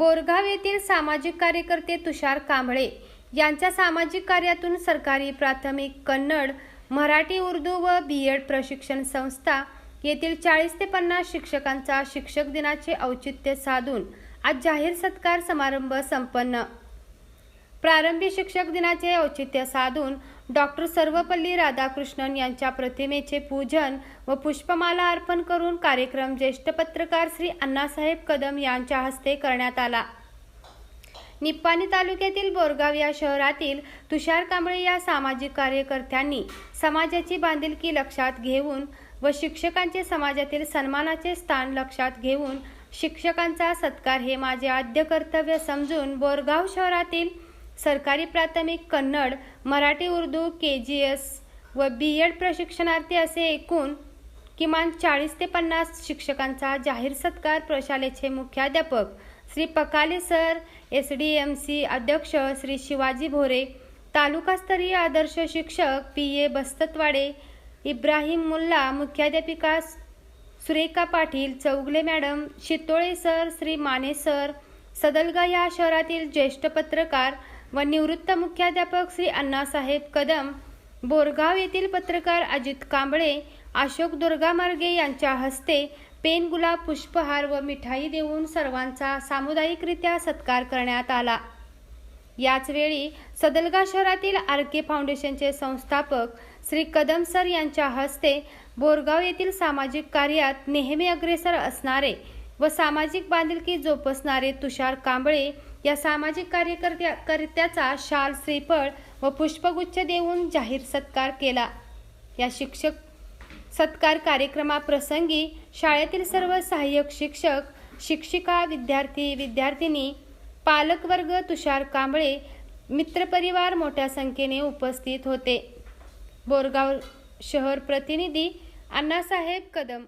बोरगाव येथील सामाजिक कार्यकर्ते तुषार कांबळे यांच्या सामाजिक कार्यातून सरकारी प्राथमिक कन्नड मराठी उर्दू व बी एड प्रशिक्षण संस्था येथील चाळीस ते पन्नास शिक्षकांचा शिक्षक दिनाचे औचित्य साधून आज जाहीर सत्कार समारंभ संपन्न. प्रारंभी शिक्षक दिनाचे औचित्य साधून डॉक्टर सर्वपल्ली राधाकृष्णन यांच्या प्रतिमेचे पूजन व पुष्पमाला अर्पण करून कार्यक्रम ज्येष्ठ पत्रकार श्री अण्णासाहेब कदम यांच्या हस्ते करण्यात आला. निप्पाणी तालुक्यातील बोरगाव या शहरातील तुषार कांबळे या सामाजिक कार्यकर्त्यांनी समाजाची बांधिलकी लक्षात घेऊन व शिक्षकांचे समाजातील सन्मानाचे स्थान लक्षात घेऊन शिक्षकांचा सत्कार हे माझे आद्य कर्तव्य समजून बोरगाव शहरातील सरकारी प्राथमिक Kannada Marathi Urdu K G S व बी एड प्रशिक्षणार्थी असे एकूण किमान चाळीस ते पन्नास शिक्षकांचा जाहीर सत्कार प्रशालेचे मुख्याध्यापक Shri Pakale sir S D M C अध्यक्ष श्री शिवाजी भोरे तालुकास्तरीय आदर्श शिक्षक पी ए बस्ततवाडे इब्राहिम मुल्ला मुख्याध्यापिका Surekha Patil Chougale madam Shitole sir Shri Mane sir Sadalga या शहरातील ज्येष्ठ पत्रकार व निवृत्त मुख्याध्यापक श्री अण्णासाहेब कदम बोरगाव येथील पत्रकार अजित कांबळे अशोक दुर्गामार्गे यांच्या हस्ते पेन गुलाब पुष्पहार व मिठाई देऊन सर्वांचा सामुदायिकरित्या सत्कार करण्यात आला. याचवेळी सदलगा शहरातील आर के फाउंडेशनचे संस्थापक श्री कदम सर यांच्या हस्ते बोरगाव येथील सामाजिक कार्यात नेहमी अग्रेसर असणारे व सामाजिक बांधिलकी जोपासणारे तुषार कांबळे या सामाजिक कार्यकर्त्या कर्त्याचा शाल श्रीफळ व पुष्पगुच्छ देऊन जाहीर सत्कार केला. या शिक्षक सत्कार कार्यक्रमाप्रसंगी शाळेतील सर्व सहाय्यक शिक्षक शिक्षिका विद्यार्थी विद्यार्थिनी पालकवर्ग तुषार कांबळे मित्रपरिवार मोठ्या संख्येने उपस्थित होते. बोरगाव शहर प्रतिनिधी अण्णासाहेब कदम